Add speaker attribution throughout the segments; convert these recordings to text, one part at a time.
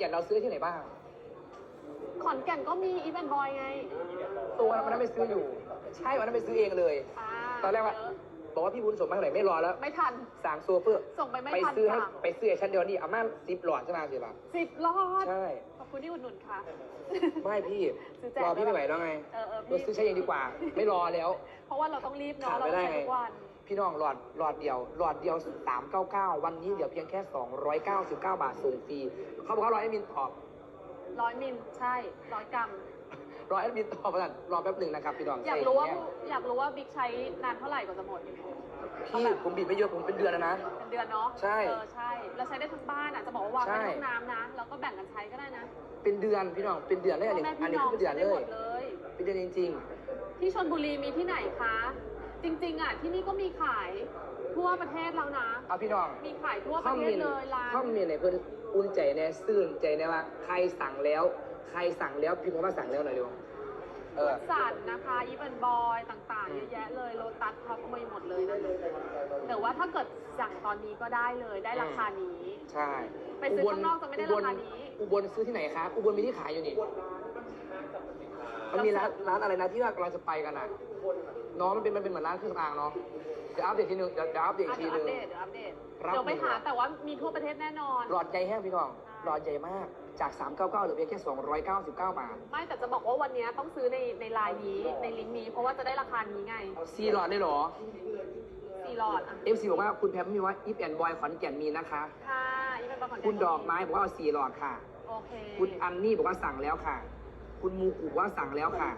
Speaker 1: แก่นเราซื้อที่ไหนบ้าง
Speaker 2: ขอนแก่นก็มีอีเวนบอยไง
Speaker 1: ตัววันนั้นไปซื้ออยู่ ใช่วันนั้นไปซื้อเองเลย
Speaker 2: อ่า
Speaker 1: ตอนแรกว่า บอกว่าพี่บุญส่งมาเท่าไหร่ไม่รอแล้ว
Speaker 2: ไม่ทัน
Speaker 1: สั่งโซเฟอร์
Speaker 2: ส่งไปไม่
Speaker 1: ไป
Speaker 2: ทัน
Speaker 1: ซื้อให้
Speaker 2: ค่ะ
Speaker 1: ไปซื้อให้ฉันเดียวนี่อาม่าซิปหลอดใช่ไหมสิบาท
Speaker 2: สิบรอด
Speaker 1: ใช่
Speaker 2: ขอบคุณที่อุดหนุนค่ะ
Speaker 1: ไม่พี่
Speaker 2: ซื้อแจก
Speaker 1: รอพี่ไม่ไหวแล้วไง
Speaker 2: เออเออ
Speaker 1: เราซื้อใช้เองดีกว่า ไม่รอแล้ว
Speaker 2: เพราะว่าเราต้องรีบ
Speaker 1: ขา
Speaker 2: เนาะ
Speaker 1: ด
Speaker 2: เรา
Speaker 1: ไม่ได้
Speaker 2: ใช้ทุกวัน
Speaker 1: พี่น้องหลอดหลอดเดียวหลอดเดียวสามเก้าเก้าวันนี้เดี๋ยวเพียงแค่สองร้อยเก้าสิบเก้าบาทส่งฟรีเขาบอกว่าร้อยแอดมินตอบ
Speaker 2: ร้อยมิลใช่ร้อยกรัม
Speaker 1: ร้อยแอดมินตอบประมาณรอแป๊บหนึ่งนะครับพี่น้อง
Speaker 2: อยาก
Speaker 1: ใส่
Speaker 2: รู้ว่า
Speaker 1: แย
Speaker 2: อยากรู้ว่าบิ๊กใช้นานเท่าไหร่กว่าจะหมด
Speaker 1: พี่ผมบิดไม่เยอะผมเป็นเดือนแล้วนะ
Speaker 2: เป็นเดือนเนาะ
Speaker 1: ใช่
Speaker 2: เออใช่เราใช้ได้ทั้งบ้านอะจะบอกว่าวาง
Speaker 1: ใช่
Speaker 2: ไว้ในห้องน้ำนะแล้วก็แบ่งกันใช้ก็ได้นะ
Speaker 1: เป็นเดือนพี่น้องเป็นเดือนเลยอันนี้
Speaker 2: พ่อแม่
Speaker 1: อัน
Speaker 2: พี่
Speaker 1: นี้
Speaker 2: น้อง
Speaker 1: คือเป็นเดือน
Speaker 2: ใช้ได้
Speaker 1: เล
Speaker 2: หม
Speaker 1: ย
Speaker 2: ดเลย
Speaker 1: เป็นเดือนจริง
Speaker 2: ที่ชนบุรีมีที่ไหนคะ จริงๆอะที่นี่ก็มีขายทั่วประเทศแล้วนะ
Speaker 1: ๆเอาพี่น้อง
Speaker 2: มีขายทั่วป
Speaker 1: ข้อ
Speaker 2: ระ
Speaker 1: ม
Speaker 2: เท
Speaker 1: เม
Speaker 2: ศ
Speaker 1: น
Speaker 2: เลยร้าน
Speaker 1: ข้อมเมนไหนเพื่อนอุ่นใจแน่ซื่นใจแน่ว่าใครสั่งแล้ว ใครสั่งแล้วพิมพ์คำว่าสั่งแล้วหน่อยเร็วเออ
Speaker 2: สันนะคะอีเวนบอยต่างๆ เยอะแยะเลยโลตัสท็อปมีหมดเลยนะแต่ว่าถ้าเกิดสั่งตอนนี้ก็ได้เลยได้ราคานี้
Speaker 1: ใช่
Speaker 2: ไปซื้อข้างนอกจะไม่ได้ราคานี้
Speaker 1: อุบลซื้อที่ไหนคะอุบลมีที่ขายอยู่นี่ มันมีร้านร้านอะไรนะที่ว่าเราจะไปกันอะ น้องมันเป็นมันเป็นเหมือนร้านเครื่องสำอางเนาะเดี๋ยวอัปเดตทีนึงเดี๋ยวเดี๋ยวอัปเดต
Speaker 2: อะ
Speaker 1: ที
Speaker 2: เดี๋ยว
Speaker 1: นึ
Speaker 2: อั
Speaker 1: ง
Speaker 2: ปเดตเดี๋ยวอัปเดต
Speaker 1: รับ
Speaker 2: เดี๋ยวไปหา
Speaker 1: หนึ่ง
Speaker 2: แต่ว่ามีทั่วประเทศแน่นอน
Speaker 1: หลอดใหญ่แห้งพี่น้อง หลอดใหญ่มากจาก 399เหลือเพียงแค่ 299 บาท
Speaker 2: ไม่แต่จะบอกว่าวันนี้ต้องซื้อในในไลน์นี้ในลิงก์นี้ เพราะว่าจะได้ราคานี้ไง
Speaker 1: ซีหลอดได้เหรอ
Speaker 2: สี่หลอดอะ
Speaker 1: FC บอกว่าคุณแพมมีว่าอีฟแอนบอยขอนแก่นมีนะคะ
Speaker 2: ค่ะอีเวนบอยขอนแก่น
Speaker 1: คุณดอกไม้บอกว่าเอาสี่หลอดค่ะ
Speaker 2: โอเค
Speaker 1: คุณอันนี่บอกว่าสั่งแล้วค่ะ คุณมูกุบอกว่าสั่งแล้วค่ะ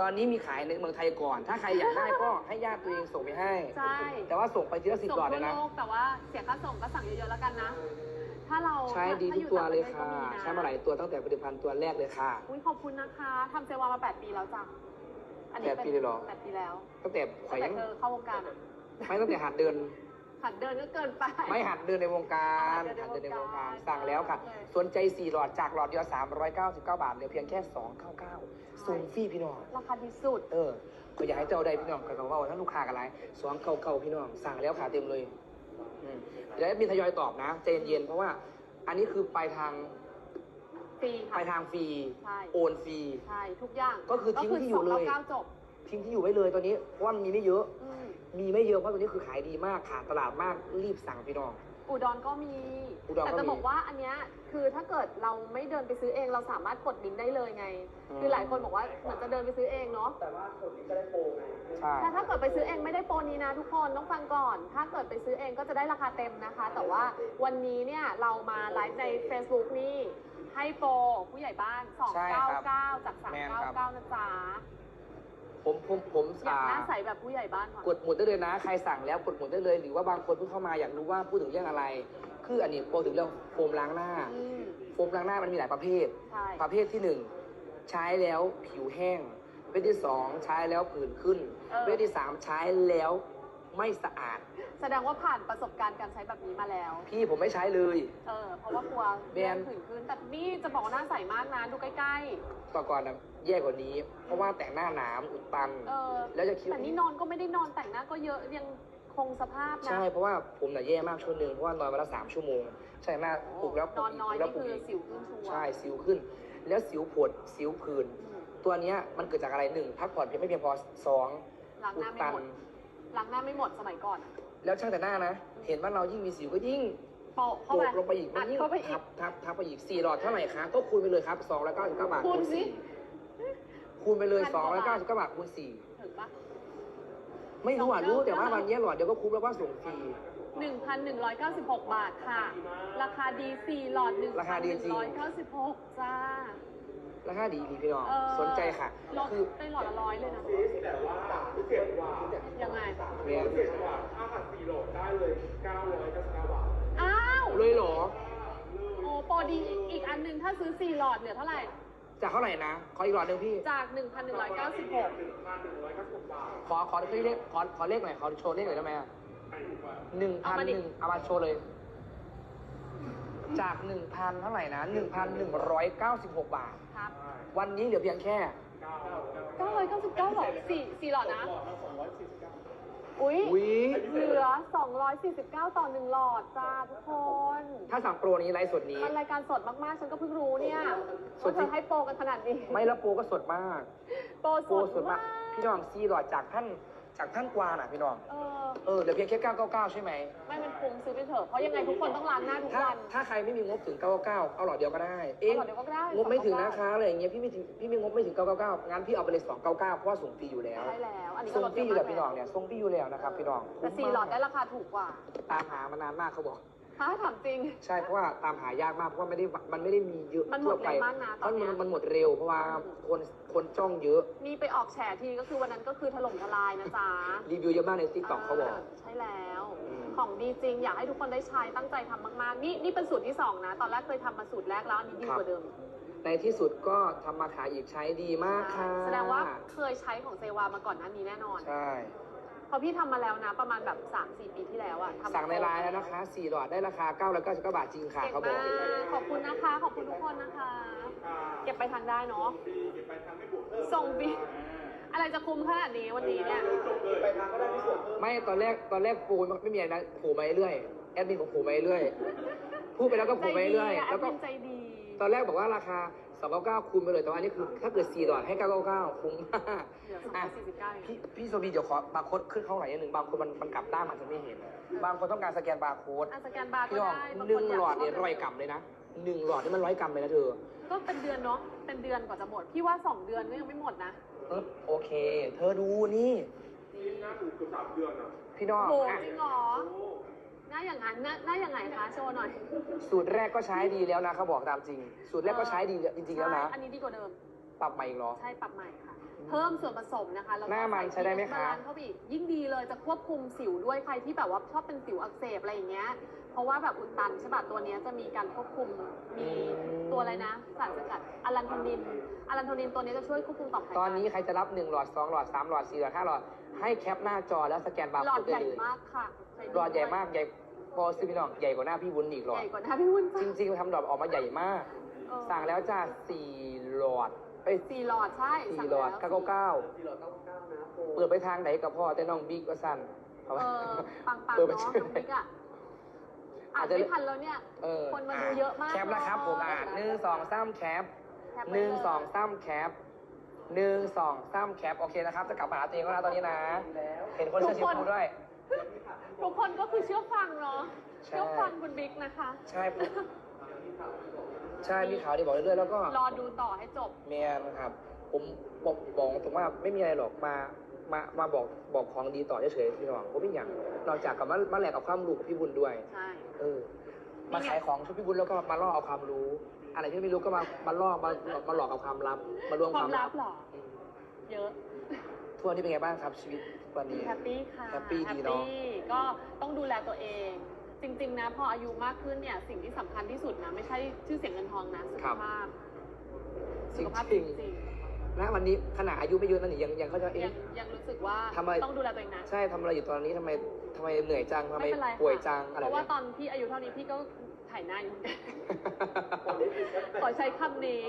Speaker 1: ตอนนี้มีขายในเมืองไทยก่อน ถ้าใครอยากได้ก็ให้ญาติตัวเองส่งไปให้
Speaker 2: ใช่
Speaker 1: แต่ว่าส่งไปทีละสิบ
Speaker 2: ส่ง
Speaker 1: หลอดเล
Speaker 2: ทั่วย
Speaker 1: นะ
Speaker 2: โลกแต่ว่าเสียค่าส่งก็สั่งเยอะๆแล้วกันนะ ถ้าเรา
Speaker 1: ใช้ดี
Speaker 2: ถ้า
Speaker 1: ทุกตัวเลยค่ะ
Speaker 2: ต่างประทศก็นะ
Speaker 1: ใช้มาหลายตัวตั้งแต่ผลิตภัณฑ์ตัวแรกเลยค่ะ
Speaker 2: อุ้ยขอบคุณนะคะทำเซวามา8ปีแล้วจ้ะอันนี้
Speaker 1: แปดปีเลยเหรอ
Speaker 2: แปดปีแล้ว
Speaker 1: ตั้งแต่ข่
Speaker 2: ตั้
Speaker 1: องย
Speaker 2: แต่
Speaker 1: ยัง
Speaker 2: เธอเข้าวงการอะ
Speaker 1: ไม่ตั้งแต่หัดเดิน
Speaker 2: หัดเดินก็เกินไป
Speaker 1: ไม่หัดเดินในวงการ
Speaker 2: หั
Speaker 1: หัด
Speaker 2: ดเดิ
Speaker 1: เดิน
Speaker 2: น
Speaker 1: ใน
Speaker 2: ใน
Speaker 1: ว
Speaker 2: ว
Speaker 1: ง
Speaker 2: ง
Speaker 1: กา
Speaker 2: การร
Speaker 1: สั่งแล้วค่ะ
Speaker 2: โอเค
Speaker 1: สนใจ4หลอดจากหลอดเดียว 399 บาทเหลือเพียงแค่ 299ส่งฟรีพี่น้อง
Speaker 2: ราคาดีสุด
Speaker 1: เออก็อยากให้เจ้าได้พี่น้องกับเขาว่าทั้งลูกค้ากันไรสองเก่าๆพี่น้อง สั่งแล้วขาเต็มเลยอืมเดี๋ยวมีทยอยตอบนะใจเย็นๆเพราะว่าอันนี้คือปลายทาง
Speaker 2: ฟรี
Speaker 1: ป
Speaker 2: ค่ะ
Speaker 1: ลายทางฟรี
Speaker 2: ใช่
Speaker 1: โอนฟรี
Speaker 2: ใช่ ทุกอย่าง
Speaker 1: ก็คือทิ้งที่อยู่เลย
Speaker 2: ก็คื299จบ
Speaker 1: ทิ้งที่อยู่ไว้เลยตอนนี้เพราะว่ามันมีไม่เยอะ
Speaker 2: อื ม
Speaker 1: มีไม่เยอะเพราะตัวนี้คือขายดีมากขาดตลาดมากรีบสั่งพี่น้อง
Speaker 2: อุดรก็มี
Speaker 1: อุดรก็มี
Speaker 2: แต่จะบอกว่าอันเนี้ยคือถ้าเกิดเราไม่เดินไปซื้อเองเราสามารถกดลิงก์ได้เลยไง
Speaker 1: อืม
Speaker 2: คือหลายคนบอกว่าเหมือนจะเดินไปซื้อเองเนาะ
Speaker 1: ใช่
Speaker 2: แต่ถ้าเกิดไปซื้อเองไม่ได้โปรนี้นะทุกคนต้องฟังก่อน ถ้าเกิดไปซื้อเองก็จะได้ราคาเต็มนะคะ แต่ว่าวันนี้เนี่ยเรามาไลฟ์ใน Facebook นี่ให้โปรผู้ใหญ่บ้าน
Speaker 1: ใช่ครับ
Speaker 2: 299 จาก
Speaker 1: แม่นครับ
Speaker 2: 399นะจ๊ะ
Speaker 1: ผมผมผม
Speaker 2: อยากหน้า
Speaker 1: อ่า
Speaker 2: ใสแบบผู้ใหญ่บ้านก่อน
Speaker 1: กดหมุดได้เลยนะ ใครสั่งแล้วกดหมุดได้เลย หรือว่าบางคนเพิ่งเข้ามาอยากรู้ว่าพูดถึงเรื่องอะไร คืออันนี้โปรถึงเรื่องโฟมล้างหน้า
Speaker 2: อืม
Speaker 1: โฟมล้างหน้ามันมีหลายประเภท
Speaker 2: ใช่
Speaker 1: ประเภทที่หนึ่งใช้แล้วผิวแห้งประเภทที่สองใช้แล้วผื่นขึ้นประเภทที่สามใช้แล้วไม่สะอาด
Speaker 2: แสดงว่าผ่านประสบการณ์การใช้แบบนี้มาแล้ว
Speaker 1: พี่ผมไม่ใช้เลย
Speaker 2: เออ เพราะว่ากลัว
Speaker 1: แบ
Speaker 2: เรื่
Speaker 1: น
Speaker 2: องผื่นขึ้นแต่นี่จะบอกว่าหน้าใสมากนะดูใกล้
Speaker 1: ต่อก่อนนะแย่กว่านี้ เพราะว่าแต่งหน้าหนามอุดตัน
Speaker 2: ๆ เออ
Speaker 1: แล้วจะคิด
Speaker 2: แต่นี่นอนก็ไม่ได้นอนแต่งหน้าก็เยอะยังคงสภาพนะ
Speaker 1: ใช่เพราะว่าผมน่ะแย่มากช่วงหนึ่งเพราะว่านอนวันละสามชั่วโมง ใช่หน้าปลุกแล้วป
Speaker 2: น
Speaker 1: ลุ
Speaker 2: อกน
Speaker 1: อีก
Speaker 2: น้อย
Speaker 1: ปลุกแล้ว
Speaker 2: นี่
Speaker 1: ปลุก
Speaker 2: คือ
Speaker 1: อีก
Speaker 2: สิวขึ้นชัวร์
Speaker 1: ใช่สิวขึ้น แล้วสิวผดสิวผื่นตัวเนี้ยมันเกิดจากอะไรหนึ่งพักผ่อนเพียงไม่เพียงพอสอง
Speaker 2: ล้างห
Speaker 1: อุด
Speaker 2: น้าไม่
Speaker 1: ตัน
Speaker 2: หมดล้างหน้าไม่หมดสมัยก่อนอะ
Speaker 1: แล้วช่างแต่หน้านะ เห็นว่าเรายิ่งมีสิวก็ยิ่ง
Speaker 2: โปะเข้า
Speaker 1: โป
Speaker 2: ไป
Speaker 1: กลงไปอีกมันยิ่ง
Speaker 2: เข้าไปอี
Speaker 1: ทั
Speaker 2: ก
Speaker 1: บทับทับไปอีกสี่หลอดเท่าไหร่คะก็คูณไปเลยครับสองร้อยเก้าสิบเก้าบาท
Speaker 2: คูณสิ
Speaker 1: สี่คูณไปเลย
Speaker 2: พัน
Speaker 1: ส
Speaker 2: ก
Speaker 1: อง
Speaker 2: ว่า
Speaker 1: ร้อยเก้า
Speaker 2: บาท
Speaker 1: สิบเก้าบาทคูณสี่
Speaker 2: ถึงปะ
Speaker 1: ไม่รู้อะ
Speaker 2: สอง
Speaker 1: รู้
Speaker 2: เก้า
Speaker 1: แต่ว่า
Speaker 2: เก้า
Speaker 1: วันนี้หลอดเดียวก็คุ้มแล้วว่าส่งฟรี
Speaker 2: หนึ่งพันหนึ่งร้อยเก้าสิบหกบาทค่ะ ราคาดีสี่หลอดหนึ่ง
Speaker 1: รา
Speaker 2: พั
Speaker 1: คานดี
Speaker 2: หนึ่ง
Speaker 1: จริง
Speaker 2: ร้อยเก้าสิบหกจ้า
Speaker 1: ราคาดีดีพี่น้อง
Speaker 2: เออ
Speaker 1: สนใจค่ะ
Speaker 2: ลด
Speaker 1: คือ
Speaker 2: ได้หลอดละร้อยเลยนะ
Speaker 3: แต่ว่าพิเศษกว่า
Speaker 2: ยังไง
Speaker 1: เนี่ย
Speaker 3: พิเศษกว่าถ้าหัดสี่โหลดได้เลย999บาท
Speaker 2: อ้าว
Speaker 1: เลยเหรอ
Speaker 2: โอ้โปรดีอีกอันหนึ่งถ้าซื้อสี่หลอดเหลือเท่าไหร่
Speaker 1: จากเท่าไหร่นะ ขออีกหลอดหนึ่งพี่
Speaker 2: จาก 1,196
Speaker 3: 1,196บาท
Speaker 1: ขอขอเลขขอขอเลขหน่อยขอโชว์เลขหน่อยได้ไหมอะ
Speaker 3: ไปดีกว่า
Speaker 1: หนึ่งพั
Speaker 2: เอา
Speaker 1: น
Speaker 2: มา
Speaker 1: ห
Speaker 2: ดิ
Speaker 1: นึ่งเอามาโชว์เลย จากหนึ่งพันเท่าไหร่นะหนึ่งพันหนึ่งร้อยเก้าสิบหกบาท
Speaker 2: ครับ
Speaker 1: วันนี้เหลือเพียงแค่
Speaker 3: 999
Speaker 2: 999หลอดสี่สี่หลอดนะ
Speaker 3: หลอดละ249
Speaker 2: อุ้ย
Speaker 1: อุ้ย
Speaker 2: เหลือ 249 ต่อหนึ่งหลอดจ้าทุกคน
Speaker 1: ถ้าสั่งโปรนี้ไลฟ์สดนี้
Speaker 2: มันรายการสดมาก ๆ ฉันก็เพิ่งรู้เนี่ย
Speaker 1: ส
Speaker 2: ว่า
Speaker 1: ด
Speaker 2: เธ
Speaker 1: จริ
Speaker 2: องให้โปรกันขนาดนี้
Speaker 1: ไม่แล้วโปรก็สดมาก
Speaker 2: โปร
Speaker 1: โปร
Speaker 2: ส
Speaker 1: ส
Speaker 2: ดมาม
Speaker 1: ดาก กพี่น้องซีหลอดจากท่าน จากท่านกวาน่ะพี่น้อง
Speaker 2: เออ
Speaker 1: เออเหลือเพียงแค่999 ใช่ไหม
Speaker 2: ไม่มันคุ้มซื้อไปเถอะเพราะยังไงทุกคนต้องล้างหน้าทุก
Speaker 1: ถ้า
Speaker 2: วัน
Speaker 1: ถ้าใครไม่มีงบถึง 999 เอาหลอดเดียวก็ได้ เอ๊ะ
Speaker 2: เอาหลอดเดียวก็ได้
Speaker 1: งบไม่ถึงนะคะอะไรอย่างเงี้ยพี่ไม่ถึงพี่มีงบไม่ถึง 999 งั้นพี่เอาไปเลย299 เพราะว่าส่งฟรีอยู่แล้ว
Speaker 2: ใช่แล้ว อันนี้
Speaker 1: ส่
Speaker 2: ก็
Speaker 1: ง
Speaker 2: ลด
Speaker 1: ฟรีอยู่
Speaker 2: เย
Speaker 1: แล้
Speaker 2: อะ
Speaker 1: วพี่น้องเนี่ยส่งฟรีอยู่แล้วนะครับพี่น้อง
Speaker 2: แต่สี่หลอดได้ราคาถูกกว่า
Speaker 1: ตามหามานานมากเขาบอก
Speaker 2: ฮะถามจริง
Speaker 1: ใช่เพราะว่าตามหายากมากเพราะว่าไม่ได้มันไม่ได้มีเยอะ
Speaker 2: มันหมด
Speaker 1: ทั่วไป
Speaker 2: เร็วมากนะตอนเนี้ย
Speaker 1: มันมันหมดเร็วเพราะว่าคนคนจ้องเยอะ
Speaker 2: นี่ไปออกแฉทีก็คือวันนั้นก็คือถล่มทลายนะจ๊ะ
Speaker 1: รีวิวเยอะมากในติ๊กต็อกเขาบอก
Speaker 2: ใช่แล้ว
Speaker 1: อืม
Speaker 2: ของดีจริง อยากให้ทุกคนได้ใช้ตั้งใจทำมากๆ นี่นี่เป็นสูตรที่สองนะ ตอนแรกเคยทำมาสูตรแรกแล้วอันนี้ดีกว่าเดิม
Speaker 1: ในที่สุดก็ทำมาขายอีกใช้ดีมากค่ะ
Speaker 2: แสดงว่าเคยใช้ของเซวามาก่อนหน้านี้แน่นอน
Speaker 1: ใช่
Speaker 2: เพราะพี่ทำมาแล้วนะ ประมาณแบบ3-4ปีที่แล้วอะทำ
Speaker 1: สั่งในไลน์แล้วนะคะ4หลอดได้ราคา 999 บาทจริงค่ะ
Speaker 2: เก่ง
Speaker 1: เขาบอก
Speaker 2: มากขอบคุณนะคะ ขอบคุณทุกคนนะคะ
Speaker 3: อ่า
Speaker 2: เก็บไปทางได้เนาะ
Speaker 3: ฟรีเก็บไปทางไม่บวกเพิ่ม
Speaker 2: ส่งฟรีอะไรจะคุ้มขนาดนี้วันนี้เนี่ย
Speaker 3: จบเลยไปทางก็ได้ไม่บวกเพิ่ม
Speaker 1: ไม่ตอนแรกตอนแรกปูไม่มีอะไรนะโผล่มาเรื่อยแอดมินผมโผล่มาเรื่อยพูดไปแล้วก็
Speaker 2: ใจ
Speaker 1: โผล่มา
Speaker 2: ดี
Speaker 1: เรื่อย
Speaker 2: อะแอ
Speaker 1: แล้
Speaker 2: ด
Speaker 1: วก็
Speaker 2: มินใจดี
Speaker 1: ตอนแรกบอกว่าราคา 299คูณไปเลยแต่ว่าอันนี้คือถ้าเกิด4หลอดให้999คุ้มมาก
Speaker 2: เหลือ
Speaker 1: อะ
Speaker 2: 249เอง
Speaker 1: พี่พี่โซบีเดี๋ยวขอบาร์โค้ดขึ้นเข้าหน่อยนิดหนึ่งบางคนมันมันกลับด้านมันจะไม่เห็น บางคนต้องการสแกนบาร์โค้ด
Speaker 2: อะสแกนบาร์ก็
Speaker 1: พี่น้อง
Speaker 2: ได้บาง
Speaker 1: หนึ่
Speaker 2: ค
Speaker 1: ง
Speaker 2: นอยาก
Speaker 1: หลอดเนี่ย
Speaker 2: ชบ
Speaker 1: ร้อยกรัมเลยนะหนึ่งหลอดนี่มันร้อยกรัมเลยนะเธอ
Speaker 2: ก็เป็นเดือนเนาะเป็นเดือนกว่าจะหมด พี่ว่า2เดือนก็ยังไม่หมดนะ
Speaker 1: เออโอเค เธอดูนี่
Speaker 3: นี่หน้าถูกเกือบสามเดือนอะ
Speaker 1: พี่น้อง
Speaker 2: โห
Speaker 1: อะ
Speaker 2: จริงเหรอ
Speaker 3: โอ้
Speaker 2: หน้าอย่างนั้นหน้าหน้าอย่างไงคะโชว์หน่อย
Speaker 1: สูตรแรกก็ใช้ดีแล้วนะเขาบอกตามจริง สูตรแรกก็ใช้ดีจริงๆแล้วนะ
Speaker 2: ใช่อันนี้ดีกว่าเดิม
Speaker 1: ปรับใหม่อีกเหรอ
Speaker 2: ใช่ปรับใหม่ค่ะ เพิ่มส่วนผสมนะคะแล้วก็
Speaker 1: หน้ามันใช้ได้ไหมคะ
Speaker 2: บาลานซ์เข้าไปอีกยิ่งดีเลยจะควบคุมสิวด้วยใครที่แบบว่าชอบเป็นสิวอักเสบอะไรอย่างเงี้ย เพราะว่าแบบอุดตันใช่ป่ะตัวเนี้ยจะมีการควบคุมมีตัวอะไรนะสารสกัดอะลันโทนินอะลันโทนินตัวนี้จะช่วยควบคุมต่อมไขมัน
Speaker 1: ตอนนี้ใครจะรับ 1 หลอด 2 หลอด 3 หลอด 4 หลอด 5 หลอด ให้แคปหน้าจอแล้วสแกนบาร์
Speaker 2: หลอ
Speaker 1: โค้
Speaker 2: ด
Speaker 1: ด
Speaker 2: ให
Speaker 1: ได้
Speaker 2: ญ่
Speaker 1: เลย
Speaker 2: มากค่ะ ใช้ดี
Speaker 1: หลอดใหญ่มากใหญ่พอซื้อพี่น้องใหญ่กว่าหน้าพี่วุ้นอีกหลอ
Speaker 2: ให
Speaker 1: ด
Speaker 2: ญ่กว่าหน้าพี่วุ้นจ้ะ
Speaker 1: จริงๆทำดอกออกมาใหญ่มาก
Speaker 2: เออ
Speaker 1: สั่งแล้วจ้า4หลอดไป
Speaker 2: สี่หลอดใช่สั่ง
Speaker 1: 4หลอด
Speaker 2: แล้ว
Speaker 1: 999เปิดไปทางไหนกับพ่อแต่น้องบิ๊กก็สั่นเพราะ
Speaker 2: เอ
Speaker 1: ว่า
Speaker 2: อปังปัง
Speaker 1: เปิดไป
Speaker 2: เนาะ
Speaker 1: ชื่อ
Speaker 2: น้องบิ๊กอะอ่า
Speaker 1: อาจ
Speaker 2: น
Speaker 1: จะ
Speaker 2: ไม่ทันแล้วเนี่ย
Speaker 1: เออ
Speaker 2: คนมาดูเยอะมาก
Speaker 1: แคปนะครับ ผมอ่านหนึ่งสองสามแคป
Speaker 2: แคป
Speaker 1: ห
Speaker 2: ไว้
Speaker 1: นึ่ง
Speaker 2: เลย
Speaker 1: สองสามแคปหนึ่งสองสามแคป โอเคนะครับ จะกลับมาหาตัวเองแล้วนะตอนนี้นะ เห็นคนเสื้อชมพูด้วย
Speaker 2: ทุกคนก็คือเชื่อฟังเนาะ
Speaker 1: ใช่
Speaker 2: เชื่อฟังคุณบิ๊กนะคะ
Speaker 1: ใช่ปุ๊บใช่มีข่าวดีบอกเรื่อยๆแล้วก็
Speaker 2: รอดูต่อให้จบ
Speaker 1: เมียนะครับ ผมบอกบอกตรงว่าไม่มีอะไรหรอกมามามาบอกบอกของดีต่อเฉยๆพี่น้องผมไม่อย่างนอกจากกับมามาแลกกับความรู้กับพี่บุญด้วย
Speaker 2: ใช่
Speaker 1: เออ มาขายของช่วยพี่บุญแล้วก็มาล่อเอาความรู้ อะไรที่ไม่รู้ก็มามาล่อมามาหลอกเอาความลับ มาลวงความม
Speaker 2: คาวลั
Speaker 1: ลั
Speaker 2: บบเหรอ
Speaker 1: อืม
Speaker 2: เยอะ
Speaker 1: ทุกวันนี้เป็นไงบ้างครับ ชีวิตวันนี้
Speaker 2: แฮปปี้ค่ะ
Speaker 1: แฮปปี้ดีเนอะ
Speaker 2: แฮปปี้ก็ต้องดูแลตัวเอง จริง ๆ นะ พออายุมากขึ้นเนี่ย สิ่งที่สำคัญที่สุดนะ ไม่ใช่ชื่อเสียงเงินทองนะ สุขภาพ
Speaker 1: จ
Speaker 2: สุขภาพ
Speaker 1: ริ
Speaker 2: จ
Speaker 1: ง
Speaker 2: ริง
Speaker 1: ๆนะวันนี้ขนาดอายุไม่เยอะนั่นนี่ยังยังเขาใจะ
Speaker 2: ๆ
Speaker 1: เอ๊ะ
Speaker 2: ยังยังรู้สึกว่า
Speaker 1: ทำอะไร
Speaker 2: ต้องดูแลตัวเองนะ
Speaker 1: ใช่ทำอะไรอยู่ตอนนี้ทำไมทำไมเหนื่อยจังทำไม
Speaker 2: ไม่เป็นไรค่ะ
Speaker 1: ป่วยจังอะไร
Speaker 2: เพราะว่า
Speaker 1: เนี่ย
Speaker 2: ตอนพี่อายุเท่านี้พี่ก็ถ่ายหน้าอยู่ ขอใช้คำนี้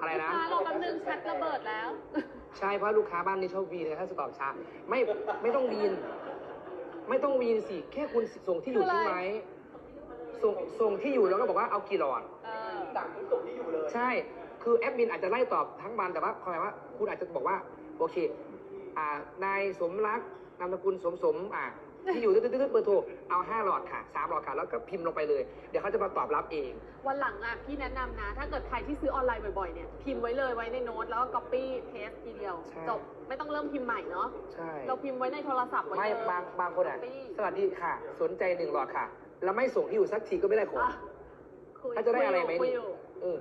Speaker 1: อะไรนะ
Speaker 2: ลูกค้ารอแป๊บนึงแชทระเบิดแล้ว
Speaker 1: ใช่เพราะลูกค้าบ้านนี้ชอบวีนนะถ้าสตอบช้าไม่ไม่ต้องวีน ไม่ต้องวีนสิ แค่คุณส่งที่อยู่
Speaker 2: คืออะไร
Speaker 1: ใช่ไหมส่งส่งที่อยู่แล้วก็บอกว่าเอากี่หลอด
Speaker 2: เออ
Speaker 1: ใช่ คือแอดมินอาจจะไล่ตอบทั้งวันแต่ว่าความหมายว่า คุณอาจจะบอกว่า โอเค อ่านายสมรักนามสกุลสมสม อ่า ที่อยู่ตึ๊ดตึ๊ดตึ๊ดเบอร์โทรเอาห้าหลอดค่ะสามหลอดค่ะ แล้วก็พิมพ์ลงไปเลย เดี๋ยวเขาจะมาตอบรับเอง
Speaker 2: วันหลังอะพี่แนะนำนะ ถ้าเกิดใครที่ซื้อออนไลน์บ่อยๆเนี่ยพิมพ์ไว้เลยไว้ในโน้ตแล้วก็ copy paste ทีเดียว
Speaker 1: ใช่
Speaker 2: จบไม่ต้องเริ่มพิมพ์ใหม่เนาะ
Speaker 1: ใช่
Speaker 2: เราพิมพ์ไว้ในโทรศัพท์ไว้เลย
Speaker 1: ไม่บางบางคนอะ
Speaker 2: copy
Speaker 1: สวัสดีค่ะ สนใจหนึ่งหลอดค่ะ แล้วไม่ส่งที่อยู่สักทีก็ไม่ได้ของ
Speaker 2: อะคุย
Speaker 1: ถ้าจะได้อะไรไหม
Speaker 2: คุย
Speaker 1: นี่
Speaker 2: อยู่
Speaker 1: เออ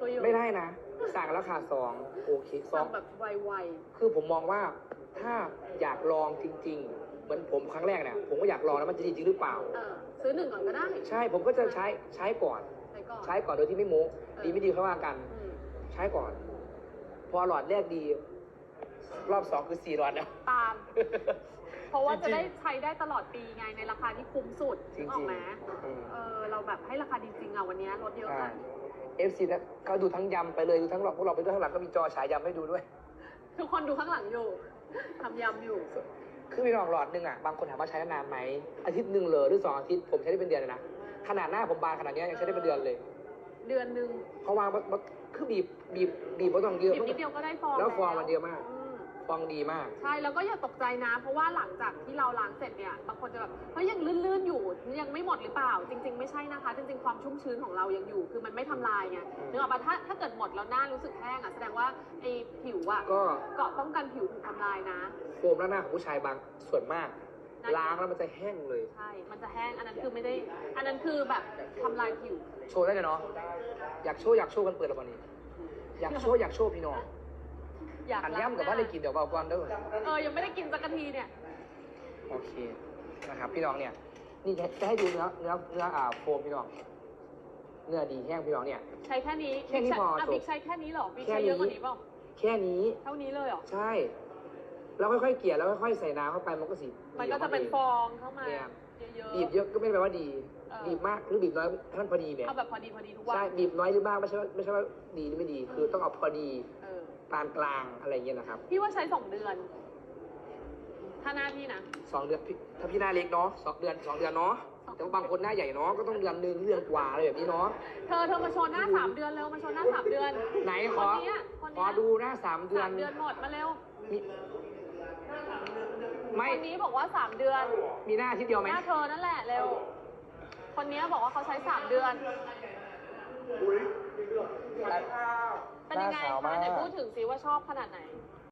Speaker 2: คุยอยู่
Speaker 1: ไม่ได้นะ สั่งแล้วค่ะสองโอเคสอ
Speaker 2: สั่
Speaker 1: ง
Speaker 2: งแบบไว
Speaker 1: คือผมมองว่าถ้าอยากลองจริงๆเห มือนผมครั้งแรกเนี่ยผมก็อยากลองแล้วมันจะดีจริงหรือเปล่า
Speaker 2: ๆเออซื้อหนึ่งก่อนก็ได้
Speaker 1: ใช่ผมก็จะใช้ใช้ก่อน
Speaker 2: ไปก่อน
Speaker 1: ใช้ก่อนโดยที่ไม่โม้ดีไม่ดีเขาว่ากัน
Speaker 2: อืม
Speaker 1: ใช้ก่อน พอหลอดแรกดี รอบสองคือสี่หลอดแล้ว
Speaker 2: ตาม เพราะว่า
Speaker 1: จริ
Speaker 2: จะ
Speaker 1: งๆ
Speaker 2: ได้ใช้ได้ตลอดปีไงในราคาที่คุ้มสุด
Speaker 1: จริ
Speaker 2: นึ
Speaker 1: ง
Speaker 2: กออกไหม
Speaker 1: ๆอืม
Speaker 2: เออเราแบบให้ราคาจริงๆอะวันนี้ลดเยอะ
Speaker 1: ใช่
Speaker 2: ค่ะ
Speaker 1: เอฟซีนะเขาดูทั้งยำไปเลยดูทั้งหลอกพวกเราไปด้วยข้างหลังก็มีจอฉายยำให้ดูด้วย
Speaker 2: ทุกคนดูข้างหลังอยู่ ทำยำอยู่
Speaker 1: คือพี่น้องหลอดหนึ่งอะบางคนถามว่าใช้ได้นานไหมอาทิตย์หนึ่งเลยหรือสองอาทิตย์ผมใช้ได้เป็นเดือนเลยนะขนาดหน้าผมบานขนาดเนี้ยยังใช้ได้เป็นเดือนเลย
Speaker 2: เดือนหนึ่ง
Speaker 1: เพราะว่ามันมันคือบีบบีบบีบไม่ต้องเยอะ
Speaker 2: หยิบนิดเดียวก็ได้ฟอง
Speaker 1: แล้วฟองมันเยอะมาก
Speaker 2: อื ม
Speaker 1: ฟองดีมาก
Speaker 2: ใช่แล้วก็อย่าตกใจนะ เพราะว่าหลังจากที่เราล้างเสร็จเนี่ยบางคนจะแบบเฮ้ยยังลื่นๆอยู่ยังไม่หมดหรือเปล่า จริง ๆ ไม่ใช่นะคะ จริง ๆ ความชุ่มชื้นของเรายังอยู่ คือมันไม่ทำลายไงนึกออกปะถ้าถ้าเกิดหมดแล้วหน้ารู้สึกแห้งอะแสดงว่าไอ้ผิวอะ
Speaker 1: ก็
Speaker 2: เกาะป้องกันผิวถูกทำลายนะ
Speaker 1: โฟมล้างหน้าของผู้ชายบางส่วนมาก
Speaker 2: น่า
Speaker 1: ล้างแล้วมันจะแห้งเลย
Speaker 2: ใช่ มันจะแห้งอันนั้นคือไม่ได้ อันนั้นคือแบบทำลายผิว
Speaker 1: โชว์ได้เลยเนาะอยากโชว์อยากโชว์กันเปิดแล้ววันนี้ อยากโชว์อยากโชว์พี่น้อง
Speaker 2: อยาก
Speaker 1: อัน
Speaker 2: ล้าง
Speaker 1: ย่ำกับว่าได้กินเดี๋ยวเอาก่อนเด้อ
Speaker 2: เออ ยังไม่ได้กินสักทีเนี่ย
Speaker 1: โอเคนะครับพี่น้องเนี่ยนี่จะจะให้ดูเนื้อเนื้อเนื้ออ่าโฟมพี่น้องเนื้อดีแห้งพี่น้องเนี่ย
Speaker 2: ใช้แค่นี้
Speaker 1: แค่นี้พอ
Speaker 2: อะ
Speaker 1: จบ
Speaker 2: บิ๊กใช้แค่นี้เหรอบิ๊ก
Speaker 1: แค่
Speaker 2: ใช้เยอะกว่า
Speaker 1: นี้
Speaker 2: นี้เปล่า
Speaker 1: แค่นี้
Speaker 2: เท่านี้เลยเหรอ
Speaker 1: ใช่แล้วค่อยๆเกลี่ยแล้วค่อยๆใส่น้ำเข้าไปมันก็สิ
Speaker 2: มันก็จะเป็นฟองเข้ามา
Speaker 1: เนี่ย
Speaker 2: เยอะ
Speaker 1: บีบเยอะก็ไม่ได้แปลว่าดี
Speaker 2: เออ
Speaker 1: บีบมากหรือบีบน้อยให้มันพอดีเนี่ย
Speaker 2: เอาแบบพอดีพอดีทุกวัน
Speaker 1: ใช่บีบน้อยหรือบ้างไม่ใช่ว่าไม่ใช่ว่าดีหรือไม่ดี คือต้องเอาพอดี
Speaker 2: เออ
Speaker 1: ปานกลางอะไรอย่างเงี้ยนะครับ
Speaker 2: พี่ว่าใช้สองเดือน ถ้าหน้าพี่นะ
Speaker 1: สองเดือนพี่ถ้าพี่หน้าเล็กเนาะสองเดือนสองเดือนเนาะแต่ว่าบางคนหน้าใหญ่เนาะก็ต้องเดือนหนึ่งเดือนกว่าอะไรแบบนี้เนาะ
Speaker 2: เธอเธอมาโชว์หน้าสามเดือนเร็วมาโชว์หน้าสามเดือน
Speaker 1: ไหนข
Speaker 2: ค
Speaker 1: อ
Speaker 2: นเนี้ยคน
Speaker 1: ข
Speaker 2: เนี้
Speaker 1: อยดูหน้าสามเดือน
Speaker 2: สามเดือนหมดมาเร็ว
Speaker 1: มีไม่
Speaker 2: คนนี้บอกว่าสามเดือน
Speaker 1: มีหน้าอาที่เดียวไหม
Speaker 2: หน้าเธอนั่นแหละเร็ว คนนี้บอกว่าเขาใช้สามเดือน เป็นยังไง
Speaker 1: หน้าขาว
Speaker 2: คะ
Speaker 1: มาก
Speaker 2: ไหนพูดถึงซิว่าชอบขนาดไหน